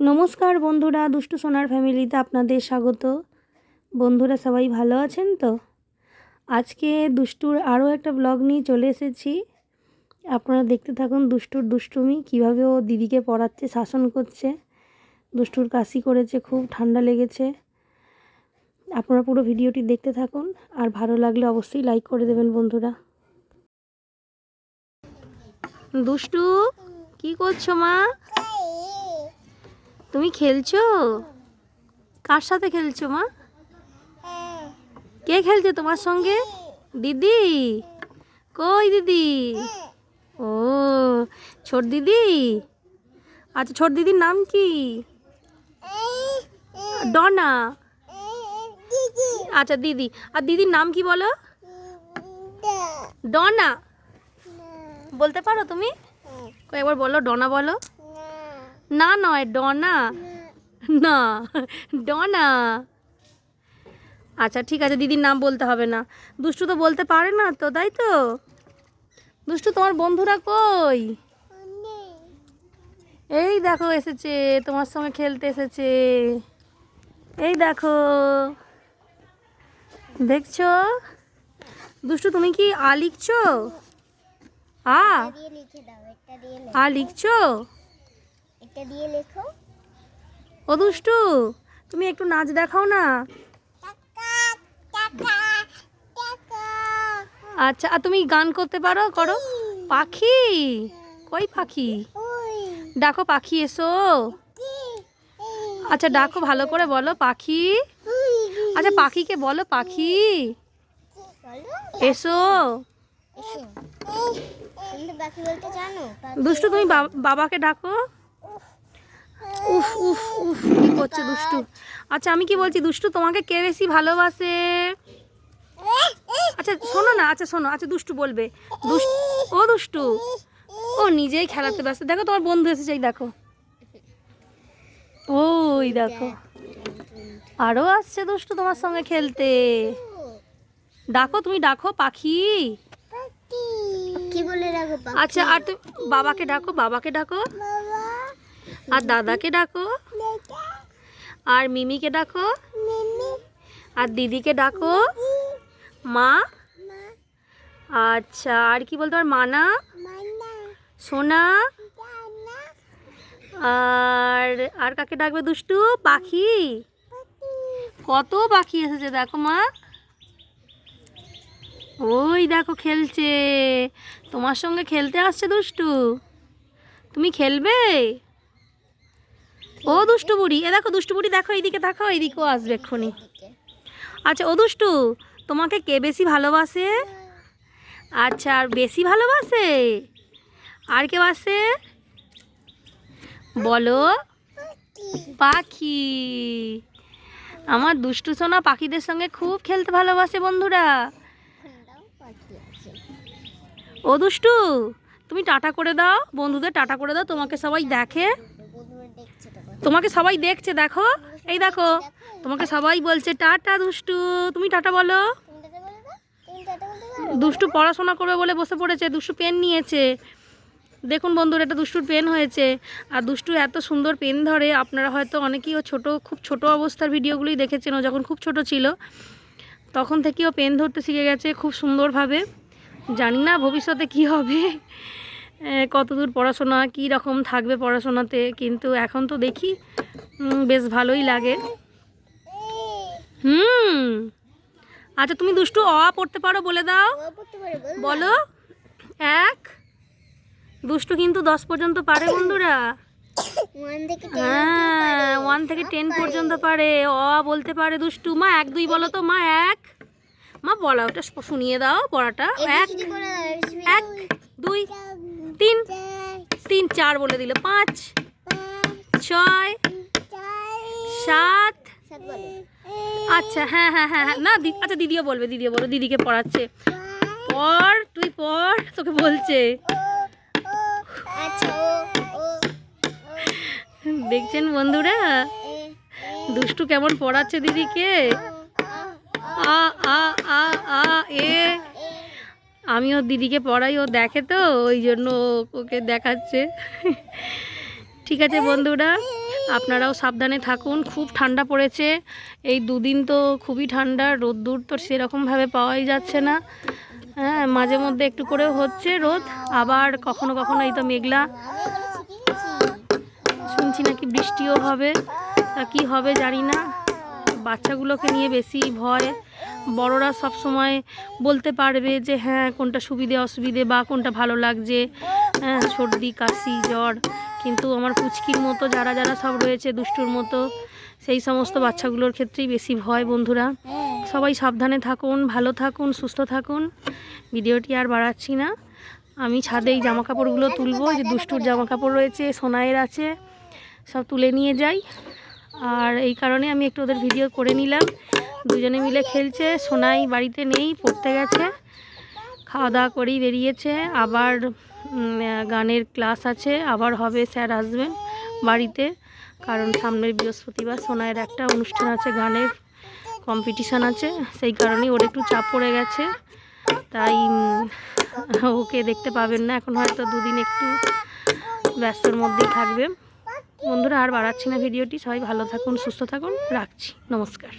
নমস্কার বন্ধুরা, দুষ্টু সোনার ফ্যামিলিতে আপনাদের স্বাগত। বন্ধুরা, সবাই ভালো আছেন তো? আজকে দুষ্টুর আরও একটা ব্লগ নিয়ে চলে এসেছি। আপনারা দেখতে থাকুন দুষ্টুর দুষ্টুমি, কীভাবে ও দিদিকে পড়াচ্ছে, শাসন করছে। দুষ্টুর কাশি করেছে, খুব ঠান্ডা লেগেছে। আপনারা পুরো ভিডিওটি দেখতে থাকুন, আর ভালো লাগলে অবশ্যই লাইক করে দেবেন বন্ধুরা। দুষ্টু, কি করছ মা? তুমি খেলছো? কার সাথে খেলছো মা? কে খেলছে তোমার সঙ্গে? দিদি? কই দিদি? ও, ছোট দিদি? আচ্ছা ছোট দিদির নাম কি? ডনা। আচ্ছা দিদি। আর দিদির নাম কি বলো? ডনা। বলতে পারো তুমি? একবার বলো, ডনা বলো। না নয় ডনা। না ডনা। আচ্ছা ঠিক আছে দিদির নাম বলতে হবে না। দুষ্টু তো বলতে পারে না তো তাই তো? দুষ্টু তোমার বন্ধুরা কই? এই দেখো এসেছে তোমার সঙ্গে খেলতে এসেছে। এই দেখো। দেখছ? দুষ্টু তুমি কি আ লিখছো? আ? আ লিখছো? এটা দিয়ে লেখো। ও দুষ্টু তুমি একটু নাচ দেখাও না? আচ্ছা আর তুমি গান করতে পারো করো। পাখি? কই পাখি? ডাকো পাখি এসো। আচ্ছা ডাকো ভালো করে বলো পাখি। আচ্ছা পাখিকে বলো পাখি। এসো। দুষ্টু তুমি বাব- বাবাকে ডাকো। উফ উফ উফ কি করছে দুষ্টু? আচ্ছা আমি কি বলছি দুষ্টু তোমাকে কে বেশি ভালোবাসে? আচ্ছা শোনো না আচ্ছা শোনো আচ্ছা দুষ্টু বলবে। দুষ্টু ও দুষ্টু ও নিজেই খেলাতে ব্যস্ত। দেখো তোমার বন্ধু এসেছে এই দেখো। ওই দেখো। আরও আসছে দুষ্টু তোমার সঙ্গে খেলতে। ডাকো তুমি ডাকো পাখি। কি বলে রাখো আচ্ছা আর তুমি বাবাকে ডাকো বাবাকে ডাকো। আর দাদাকে ডাকো। আর মিমিকে ডাকো। আর দিদিকে ডাকো। মা। আচ্ছা আর কি বলতো, আর মানা? সোনা। আর আর কাকে ডাকবে দুষ্টু? পাখি। কত পাখি এসেছে, দেখো মা। ওই দেখো, খেলছে। তোমার সঙ্গে খেলতে আসছে দুষ্টু। তুমি খেলবে? ও দুষ্টু বুড়ি। এ দেখো দুষ্টু বুড়ি, দেখো এইদিকে, দেখো এইদিকেও আসবে এক্ষুনি। আচ্ছা ও দুষ্টু, তোমাকে কে বেশি ভালোবাসে? আচ্ছা আর বেশি ভালোবাসে? আর কে বাসে বলো। পাখি। আমার দুষ্টু সোনা পাখিদের সঙ্গে খুব খেলতে ভালোবাসে বন্ধুরা। ও দুষ্টু, তুমি টাটা করে দাও, বন্ধুদের টাটা করে দাও, তোমাকে সবাই দেখে। তোমাকে সবাই দেখছে, দেখো। এই দেখো, তোমাকে সবাই বলছে, টাটা দুষ্টু। তুমি টাটা বলো। দুষ্টু পড়াশোনা করবে বলে বসে পড়েছে, দুষ্টু পেন নিয়েছে। দেখুন বন্ধুরা, এটা দুষ্টুর পেন হয়েছে। আর দুষ্টু এত সুন্দর পেন ধরে, আপনারা হয়তো অনেকেই ও ছোটো, খুব ছোট অবস্থার ভিডিওগুলোই দেখেছেন, ও যখন খুব ছোট ছিল, তখন থেকে ও পেন ধরতে শিখে গেছে খুব সুন্দরভাবে। জানি না ভবিষ্যতে কি হবে। কতদূর পড়াশোনা কী রকম থাকবে পড়াশোনাতে কিন্তু এখন তো দেখি বেশ ভালোই লাগে। হুম। আচ্ছা তুমি দুষ্টু অ পড়তে পারো বলে দাও। বল। এক। দুষ্টু কিন্তু দশ পর্যন্ত পারে বন্ধুরা। হ্যাঁ ওয়ান থেকে টেন পর্যন্ত পারে। অ বলতে পারে দুষ্টু। মা এক দুই বলো তো। মা এক। মা বলা ওটা শুনিয়ে দাও পড়াটা। এক। এক দুই। তিন। তিন চার বলে দিল পাঁচ। ছয়। সাত। আচ্ছা হ্যাঁ হ্যাঁ হ্যাঁ হ্যাঁ। না দি- আচ্ছা দিদিও বলবে দিদিও বলো দিদিকে পড়াচ্ছে। পড় তুই পড় তোকে বলছে। আচ্ছা দেখছেন বন্ধুরা? দুষ্টু কেমন পড়াচ্ছে দিদিকে? আ আ আ আ এ। আমি ওর দিদিকে পড়াই, ও দেখে তো, ওই জন্য ওকে দেখাচ্ছে। ঠিক আছে বন্ধুরা, আপনারাও সাবধানে থাকুন, খুব ঠান্ডা পড়েছে। এই দুদিন তো খুবই ঠান্ডা, রোদ্দুর তো সেরকমভাবে পাওয়াই যাচ্ছে না। হ্যাঁ মাঝে মধ্যে একটু করে হচ্ছে রোদ, আবার কখনো কখনো এই তো মেঘলা। শুনছি নাকি বৃষ্টিও হবে, তা কী হবে জানি না। বাচ্চাগুলোকে নিয়ে বেশি ভয়। বড়রা সব সময় বলতে পারবে যে হ্যাঁ কোনটা সুবিধে, অসুবিধে বা কোনটা ভালো লাগছে? হ্যাঁ সর্দি, কাশি, জ্বর। কিন্তু আমার পুচকির মতো যারা যারা সব রয়েছে দুষ্টুর মতো, সেই সমস্ত বাচ্চাগুলোর ক্ষেত্রেই বেশি ভয় বন্ধুরা। সবাই সাবধানে থাকুন, ভালো থাকুন, সুস্থ থাকুন। ভিডিওটি আর বাড়াচ্ছি না। আমি ছাদে এই জামা কাপড়গুলো তুলবো যে দুষ্টুর জামা কাপড় রয়েছে, সোনাইয়ের আছে, সব তুলে নিয়ে যাই। আর এই কারণে আমি একটু ওদের ভিডিও করে নিলাম। দুজনে মিলে খেলছে, সোনাই বাড়িতে নেই, পড়তে গেছে। খাওয়া দাওয়া করেই বেরিয়েছে। আবার গানের ক্লাস আছে, আবার হবে স্যার আসবেন বাড়িতে। কারণ সামনের বৃহস্পতিবার সোনাইয়ের একটা অনুষ্ঠান আছে, গানের কম্পিটিশান আছে। সেই কারণেই ওর একটু চাপ পড়ে গেছে। তাই ওকে দেখতে পাবেন না। এখন হয়তো দুদিন একটু ব্যস্তর মধ্যেই থাকবে। বন্ধুরা আর বাড়াচ্ছি না ভিডিওটি। সবাই ভালো থাকুন সুস্থ থাকুন। রাখছি। নমস্কার।